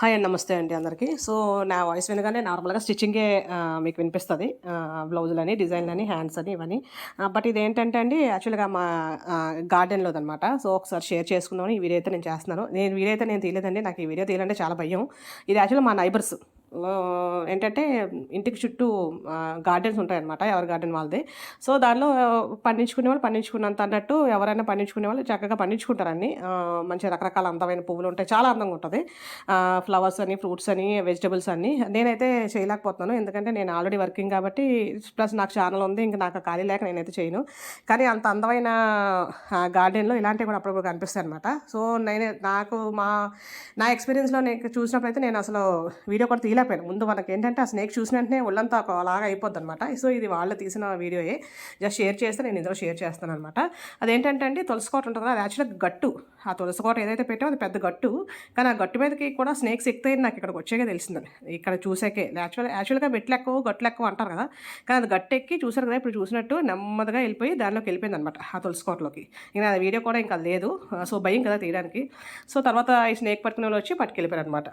Hi అండి నమస్తే అండి అందరికీ. సో నా వాయిస్ వినగానే నార్మల్గా స్టిచ్చింగే మీకు వినిపిస్తుంది. బ్లౌజులని డిజైన్లని హ్యాండ్స్ అని ఇవన్నీ బట్ ఇదేంటంటే అండి యాక్చువల్గా మా గార్డెన్లో అనమాట సో ఒకసారి షేర్ చేసుకుందామని ఈ వీడియో అయితే నేను చేస్తున్నాను. నేను వీడియో అయితే నేను తీయలేదండి. నాకు ఈ వీడియో తీయాలంటే చాలా భయం. ఇది యాక్చువల్గా మా నైబర్స్. ఏంటంటే ఇంటికి చుట్టూ గార్డెన్స్ ఉంటాయన్నమాట ఎవరి గార్డెన్ వాళ్ళది. సో దానిలో పండించుకునే వాళ్ళు పండించుకున్నంత అన్నట్టు ఎవరైనా పండించుకునే వాళ్ళు చక్కగా పండించుకుంటారని మంచి రకరకాల అందమైన పువ్వులు ఉంటాయి. చాలా అందంగా ఉంటుంది. ఫ్లవర్స్ అని ఫ్రూట్స్ అని వెజిటబుల్స్ అన్నీ. నేనైతే చేయలేకపోతున్నాను. ఎందుకంటే నేను ఆల్రెడీ వర్కింగ్ కాబట్టి ప్లస్ నాకు ఛానల్ ఉంది ఇంకా నాకు ఖాళీ లేక నేనైతే చేయను. కానీ అంత అందమైన గార్డెన్లో ఇలాంటివి కూడా అప్పుడప్పుడు కనిపిస్తాయి అనమాట సో నేను నాకు మా నా ఎక్స్పీరియన్స్లో నేను చూసినప్పుడు అయితే నేను అసలు వీడియో కూడా తీయలేకపోయాను ముందు మనకి ఏంటంటే ఆ స్నేక్ చూసిన వెంటనే ఒళ్ళంతా ఒక అలాగా అయిపోద్ది అనమాట సో ఇది వాళ్ళు తీసిన వీడియోయే. జస్ట్ షేర్ చేస్తే నేను ఇందులో షేర్ చేస్తాను అనమాట అదేంటంటే అండి తులసికోట ఉంటుంది కదా అది యాక్చువల్గా గట్టు. ఆ తులసికోట ఏదైతే పెట్టామో అది పెద్ద గట్టు. కానీ ఆ గట్టు మీదకి కూడా స్నేక్స్ ఎక్కుతాయని నాకు ఇక్కడికి వచ్చాకే తెలిసిందని ఇక్కడ చూసాకే. యాక్చువల్ యాక్చువల్గా మెట్లు ఎక్కువ గట్లు ఎక్కువ అంటారు కదా. కానీ అది గట్టు ఎక్కి చూసారు కదా ఇప్పుడు చూసినట్టు నెమ్మదిగా వెళ్ళిపోయి దానిలోకి వెళ్ళిపోయింది అనమాట ఆ తులసికోటలోకి ఇంకా ఆ వీడియో కూడా ఇంకా లేదు. సో భయం కదా తీయడానికి. సో తర్వాత ఈ స్నేక్ పట్టుకునే వాళ్ళు వచ్చి పట్టుకెళ్ళిపోయారు అనమాట